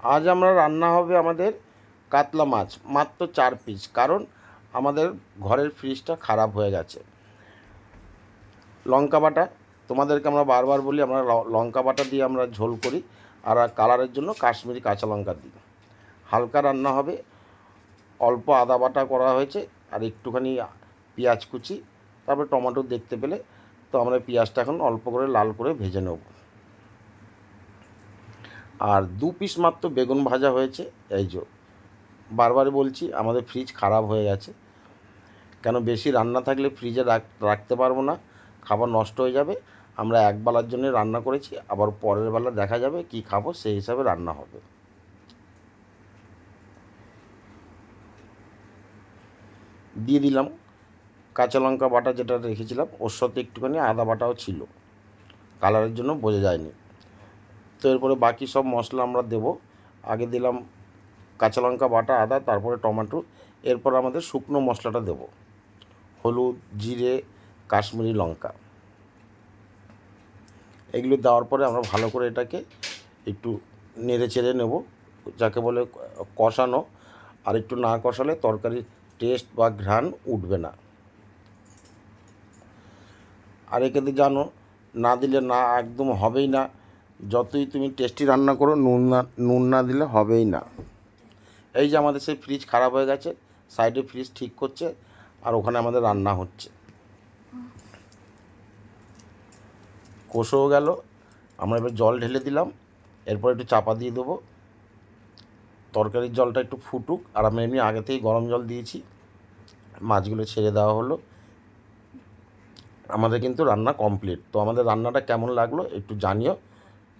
আজ আমরা রান্না হবে আমাদের কাতলা মাছ, মাত্র চার পিস কারণ আমাদের ঘরের ফ্রিজটা খারাপ হয়ে গেছে। লঙ্কা বাটা, তোমাদেরকে আমরা বারবার বলি, আমরা লঙ্কা বাটা দিয়ে আমরা ঝোল করি, আর কালারের জন্য কাশ্মীরি কাঁচা লঙ্কা দিই। হালকা রান্না হবে, অল্প আদা বাটা করা হয়েছে, আর একটুখানি পেঁয়াজ কুচি, তারপরে টমেটো দেখতে পেলে, তো আমরা পেঁয়াজটা এখন অল্প করে লাল করে ভেজে নেব। আর দু পিস মাত্র বেগুন ভাজা হয়েছে। এই যে বারবার বলছি, আমাদের ফ্রিজ খারাপ হয়ে গেছে। কেন, বেশি রান্না থাকলে ফ্রিজে রাখ- রাখতে পারব না। খাবার নষ্ট হয়ে যাবে। আমরা এক বেলার জন্য রান্না করেছি, আবার পরের বেলা দেখা যাবে কি খাব, সেই হিসাবে রান্না হবে। দিয়ে দিলাম কাঁচা লঙ্কা বাটা যেটা রেখেছিলাম, ওর সাথে একটুখানি আদা বাটাও ছিল। কালারের জন্য বোঝা যায়নি। তো এরপরে বাকি সব মশলা আমরা দেব। আগে দিলাম কাঁচা লঙ্কা, বাটা, আদা, তারপরে টমেটো। এরপর আমাদের শুকনো মশলাটা দেব। হলুদ, জিরে, কাশ্মীরি লঙ্কা। এগুলো দেওয়ার পরে আমরা ভালো করে এটাকে একটু নেড়ে চেড়ে নেব, যাকে বলে কষানো। আর একটু না কষালে তরকারির টেস্ট বা ঘ্রাণ উঠবে না। আর একেতে জানো, না দিলে না একদম হবেই না। যতই তুমি টেস্টি রান্না করো, নুন না নুন না দিলে হবেই না। এই যে আমাদের সেই ফ্রিজ খারাপ হয়ে গেছে সাইডে ফ্রিজ ঠিক করছে, আর ওখানে আমাদের রান্না হচ্ছে। কষেও গেল, আমরা এবার জল ঢেলে দিলাম, এরপর একটু চাপা দিয়ে দেবো। তরকারির জলটা একটু ফুটুক, আর আমি এমনি আগে থেকেই গরম জল দিয়েছি। মাছগুলো ছেড়ে দেওয়া হলো। আমাদের কিন্তু রান্না কমপ্লিট তো আমাদের রান্নাটা কেমন লাগল একটু জানিও।